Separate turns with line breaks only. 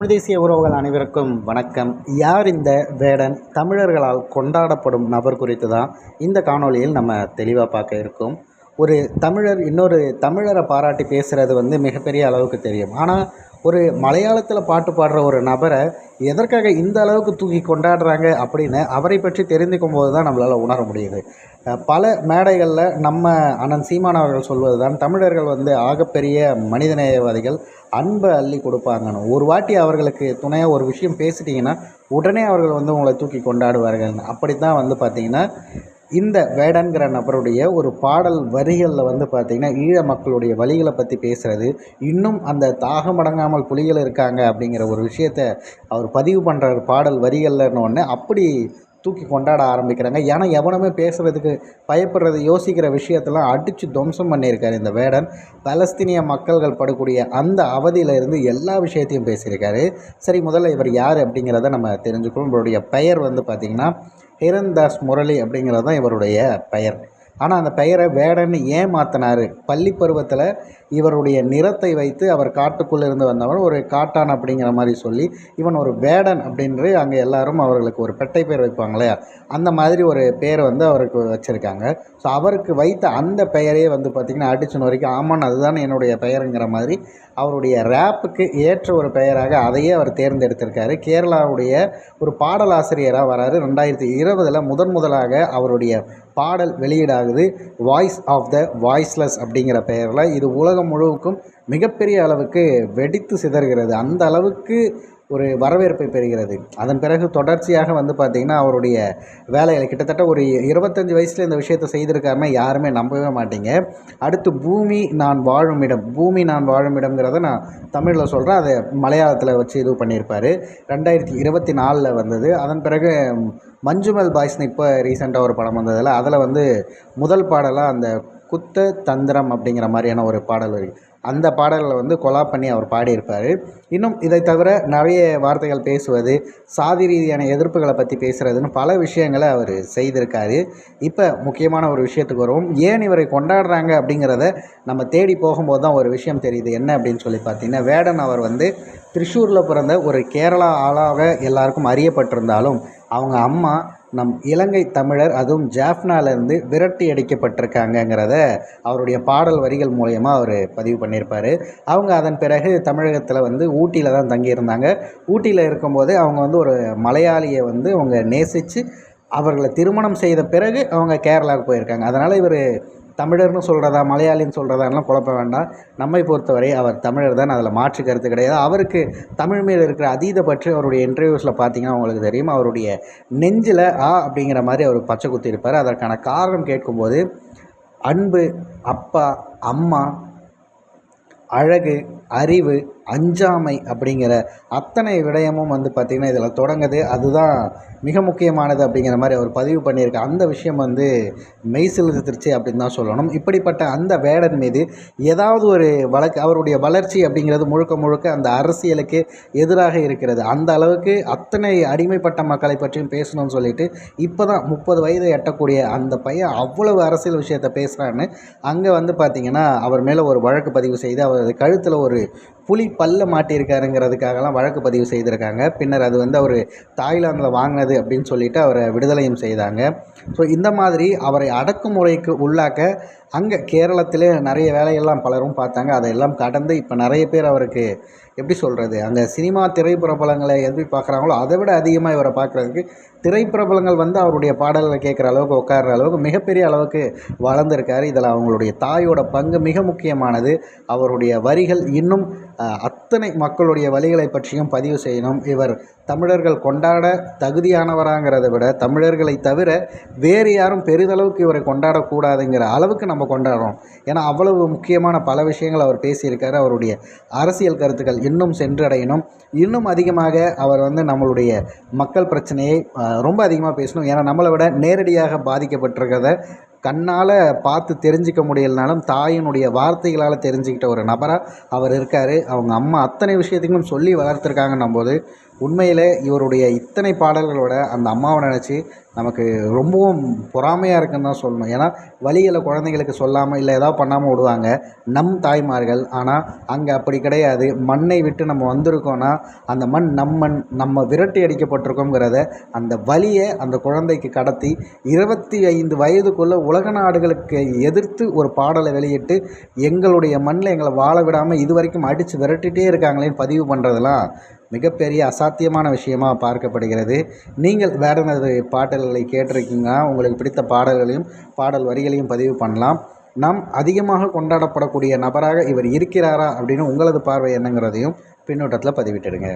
தமிழ் தேசிய உறவுகள் அனைவருக்கும் வணக்கம். யார் இந்த வேடன்? தமிழர்களால் கொண்டாடப்படும் நபர் குறித்து தான் இந்த காணொளியில் நம்ம தெளிவாக பார்க்க இருக்கோம். ஒரு தமிழர் இன்னொரு தமிழரை பாராட்டி பேசுகிறது வந்து மிகப்பெரிய அளவுக்கு தெரியும். ஆனால் ஒரு மலையாளத்தில் பாட்டு பாடுற ஒரு நபரை எதற்காக இந்த அளவுக்கு தூக்கி கொண்டாடுறாங்க அப்படின்னு அவரை பற்றி தெரிந்துக்கும் போது தான் நம்மளால் உணர முடியுது. பல மேடைகளில் நம்ம அண்ணன் சீமான் அவர்கள் சொல்வது தான் தமிழர்கள் வந்து ஆகப்பெரிய மனிதநேயவாதிகள் அன்பை அள்ளி கொடுப்பாங்கன்னு. ஒரு வாட்டி அவர்களுக்கு துணையாக ஒரு விஷயம் பேசிட்டிங்கன்னா உடனே அவர்கள் வந்து உங்களை தூக்கி கொண்டாடுவார்கள் அப்படி தான் வந்து பார்த்திங்கன்னா இந்த வேடன்கிற நபருடைய ஒரு பாடல் வரிகளில் வந்து பார்த்திங்கன்னா ஈழ மக்களுடைய வழிகளை பற்றி பேசுகிறது இன்னும் அந்த தாகமடங்காமல் புலிகள் இருக்காங்க அப்படிங்கிற ஒரு விஷயத்த அவர் பதிவு பண்ணுற பாடல் வரிகள்னு அப்படி தூக்கி கொண்டாட ஆரம்பிக்கிறாங்க. ஏன்னா எவனுமே பேசுகிறதுக்கு பயப்படுறது யோசிக்கிற விஷயத்தெல்லாம் அடித்து துவம்சம் பண்ணியிருக்காரு இந்த வேடன். பலஸ்தீனிய மக்கள்கள் படக்கூடிய அந்த அவதியிலிருந்து எல்லா விஷயத்தையும் பேசியிருக்காரு. சரி முதல்ல இவர் யார் அப்படிங்கிறத நம்ம தெரிஞ்சுக்கணும் இவருடைய பெயர் வந்து பார்த்திங்கன்னா ஹிரன்தாஸ் முரளி அப்படிங்கிறது தான் இவருடைய பெயர். ஆனால் அந்த பெயரை வேடன்னு ஏன் மாற்றினார் பள்ளி பருவத்தில் இவருடைய நிறத்தை வைத்து அவர் காட்டுக்குள்ளே இருந்து வந்தவர். ஒரு காட்டான் அப்படிங்கிற மாதிரி சொல்லி இவன் ஒரு வேடன் அப்படின்று அங்கே எல்லாரும் அவர்களுக்கு ஒரு பெட்டை பேர் வைப்பாங்க இல்லையா? அந்த மாதிரி ஒரு பேரை வந்து அவருக்கு வச்சுருக்காங்க. ஸோ அவருக்கு வைத்த அந்த பெயரே வந்து பார்த்திங்கன்னா அடிச்சன் வரைக்கும் ஆமான் அதுதான் என்னுடைய பெயருங்கிற மாதிரி அவருடைய ரேப்புக்கு ஏற்ற ஒரு பெயராக அதையே அவர் தேர்ந்தெடுத்திருக்காரு. கேரளாவுடைய ஒரு பாடலாசிரியராக வராரு. ரெண்டாயிரத்தி இருபதில் முதன் முதலாக அவருடைய பாடல் வெளியீடாகுது. வாய்ஸ் ஆஃப் த வாய்ஸ்லெஸ் அப்படிங்கிற பெயரில். இது உலக உலகம் முழுவதுக்கும் மிகப்பெரிய அளவுக்கு வெடித்து சிதறுகிறது. அந்த அளவுக்கு ஒரு வரவேற்பை பெறுகிறது. அதன் பிறகு தொடர்ச்சியாக வந்து பார்த்திங்கன்னா அவருடைய வேலைகள் கிட்டத்தட்ட ஒரு இருபத்தஞ்சி வயசில் இந்த விஷயத்தை செய்திருக்காருன்னா யாருமே நம்பவே மாட்டீங்க. அடுத்து பூமி நான் வாழும் இடம். பூமி நான் வாழும் இடம்ங்கிறத நான் தமிழில் சொல்கிறேன் அதை மலையாளத்தில் வச்சு இது பண்ணியிருப்பார். ரெண்டாயிரத்தி இருபத்தி நாலில் வந்தது. அதன் பிறகு மஞ்சுமல் பாய்ஸ்னு இப்போ ரீசெண்டாக ஒரு படம் வந்ததில் அதில் வந்து முதல் பாடலாக அந்த குத்த தந்திரம் அப்படிங்கிற மாதிரியான ஒரு பாடல் இருக்குது அந்த பாடல்களை வந்து கொலா பண்ணி அவர் பாடியிருப்பார். இன்னும் இதை தவிர நிறைய வார்த்தைகள் பேசுவது சாதி ரீதியான எதிர்ப்புகளை பற்றி பேசுகிறதுன்னு பல விஷயங்களை அவர் செய்திருக்காரு. இப்போ முக்கியமான ஒரு விஷயத்துக்கு வருவோம். ஏன் இவரை கொண்டாடுறாங்க அப்படிங்கிறத நம்ம தேடி போகும்போது தான் ஒரு விஷயம் தெரியுது. என்ன அப்படின்னு சொல்லி பார்த்தீங்கன்னா வேடன் அவர் வந்து திரிஷூரில் பிறந்த ஒரு கேரளா ஆளாக எல்லாருக்கும் அறியப்பட்டிருந்தாலும் அவங்க அம்மா நம் இலங்கை தமிழர் அதுவும் ஜாஃப்னாலேருந்து விரட்டி அடிக்கப்பட்டிருக்காங்கங்கிறத அவருடைய பாடல் வரிகள் மூலயமா அவர் பதிவு பண்ணியிருப்பார். அவங்க அதன் பிறகு தமிழகத்தில் வந்து ஊட்டியில் தான் தங்கியிருந்தாங்க. ஊட்டியில் இருக்கும்போது அவங்க வந்து ஒரு மலையாளியை வந்து அவங்க நேசித்து அவர்களை திருமணம் செய்த பிறகு அவங்க கேரளாவுக்கு போயிருக்காங்க. அதனால் இவர் தமிழர்னு சொல்கிறதா மலையாளின்னு சொல்கிறதாலாம் குழப்ப வேண்டாம். நம்மை பொறுத்தவரை அவர் தமிழர் தான். அதில் மாற்று கருத்து கிடையாது. அவருக்கு தமிழ் மேல் இருக்கிற அதீத பற்றி அவருடைய இன்டர்வியூஸில் பார்த்தீங்கன்னா உங்களுக்கு தெரியும். அவருடைய நெஞ்சில் ஆ அப்படிங்கிற மாதிரி அவர் பச்சை குத்தி இருப்பார். அதற்கான காரணம் கேட்கும்போது அன்பு அப்பா அம்மா அழகு அறிவு அஞ்சாமை அப்படிங்கிற அத்தனை விடயமும் வந்து பார்த்திங்கன்னா இதில் தொடங்குது. அதுதான் மிக முக்கியமானது அப்படிங்கிற மாதிரி அவர் பதிவு பண்ணியிருக்க அந்த விஷயம் வந்து மெய்சிலுத்திருச்சு அப்படின்னு தான் சொல்லணும். இப்படிப்பட்ட அந்த வேடன் மீது ஏதாவது ஒரு வழக்கு அவருடைய வளர்ச்சி அப்படிங்கிறது முழுக்க முழுக்க அந்த அரசியலுக்கு எதிராக இருக்கிறது. அந்த அளவுக்கு அத்தனை அடிமைப்பட்ட மக்களை பற்றியும் பேசணும்னு சொல்லிட்டு இப்போ தான் முப்பது வயதை எட்டக்கூடிய அந்த பையன் அவ்வளவு அரசியல் விஷயத்தை பேசுகிறான்னு அங்கே வந்து பார்த்திங்கன்னா அவர் மேலே ஒரு வழக்கு பதிவு செய்து அவரது கழுத்தில் ஒரு புலி பல்ல மாட்டியிருக்காருங்கிறதுக்காகலாம் வழக்கு பதிவு செய்திருக்காங்க. பின்னர் அது வந்து அவர் தாய்லாந்தில் வாங்கினது அப்படின்னு சொல்லிட்டு அவரை விடுதலையும் செய்தாங்க. ஸோ இந்த மாதிரி அவரை அடக்குமுறைக்கு உள்ளாக்க அங்கே கேரளத்திலே நிறைய வேலையெல்லாம் பலரும் பார்த்தாங்க. அதையெல்லாம் கடந்து இப்போ நிறைய பேர் அவருக்கு எப்படி சொல்கிறது அங்கே சினிமா திரைப்பிரபலங்களை எப்படி பார்க்குறாங்களோ அதை விட அதிகமாக இவரை பார்க்குறதுக்கு திரைப்பிரபலங்கள் வந்து அவருடைய பாடல்களை கேட்குற அளவுக்கு உட்கார்ற அளவுக்கு மிகப்பெரிய அளவுக்கு வளர்ந்துருக்காரு. இதில் அவங்களுடைய தாயோட பங்கு மிக முக்கியமானது. அவருடைய வரிகள் இன்னும் அத்தனை மக்களுடைய வழிகளை பற்றியும் பதிவு செய்யணும். இவர் தமிழர்கள் கொண்டாட தகுதியானவராங்கிறத விட தமிழர்களை தவிர வேறு யாரும் பெரிதளவுக்கு இவரை கொண்டாடக்கூடாதுங்கிற அளவுக்கு நம்ம கொண்டாடுறோம். ஏன்னா அவ்வளவு முக்கியமான பல விஷயங்கள் அவர் பேசியிருக்காரு. அவருடைய அரசியல் கருத்துக்கள் இன்னும் சென்றடையணும். இன்னும் அதிகமாக அவர் வந்து நம்மளுடைய மக்கள் பிரச்சனையை ரொம்ப அதிகமாக பேசணும். ஏன்னா நம்மளை விட நேரடியாக பாதிக்கப்பட்டிருக்கிறத கண்ணால் பார்த்து தெரிஞ்சிக்க முடியலனாலும் தாயினுடைய வார்த்தைகளால் தெரிஞ்சுக்கிட்ட ஒரு நபராக அவர் இருக்கார். அவங்க அம்மா அத்தனை விஷயத்தையும் சொல்லி வளர்த்துருக்காங்கன்னும் போது உண்மையில் இவருடைய இத்தனை பாடல்களோட அந்த அம்மாவை நினச்சி நமக்கு ரொம்பவும் பொறாமையாக இருக்குன்னு தான் சொல்லணும். ஏன்னா வழிகளை குழந்தைங்களுக்கு சொல்லாமல் இல்லை ஏதாவது பண்ணாமல் விடுவாங்க. நம் தாய்மார்கள். ஆனால் அங்கே அப்படி கிடையாது. மண்ணை விட்டு நம்ம வந்திருக்கோன்னா அந்த மண் நம் மண் நம்ம விரட்டி அடிக்கப்பட்டிருக்கோங்கிறத அந்த வலியை அந்த குழந்தைக்கு கடத்தி இருபத்தி ஐந்து வயதுக்குள்ளே உலக நாடுகளுக்கு எதிர்த்து ஒரு பாடலை வெளியிட்டு எங்களுடைய மண்ணில் எங்களை வாழ விடாமல் இது வரைக்கும் அடித்து விரட்டிகிட்டே இருக்காங்களேன்னு பதிவு பண்ணுறதெல்லாம் மிகப்பெரிய அசாத்தியமான விஷயமா பார்க்கப்படுகிறது. நீங்கள் வேறு எனது பாடல்களை கேட்டிருக்கீங்க உங்களுக்கு பிடித்த பாடல்களையும் பாடல் வரிகளையும் பதிவு பண்ணலாம். நாம் அதிகமாக கொண்டாடப்படக்கூடிய நபராக இவர் இருக்கிறாரா அப்படின்னு உங்களது பார்வை என்னங்கிறதையும் பின்னூட்டத்தில் பதிவிட்டுடுங்க.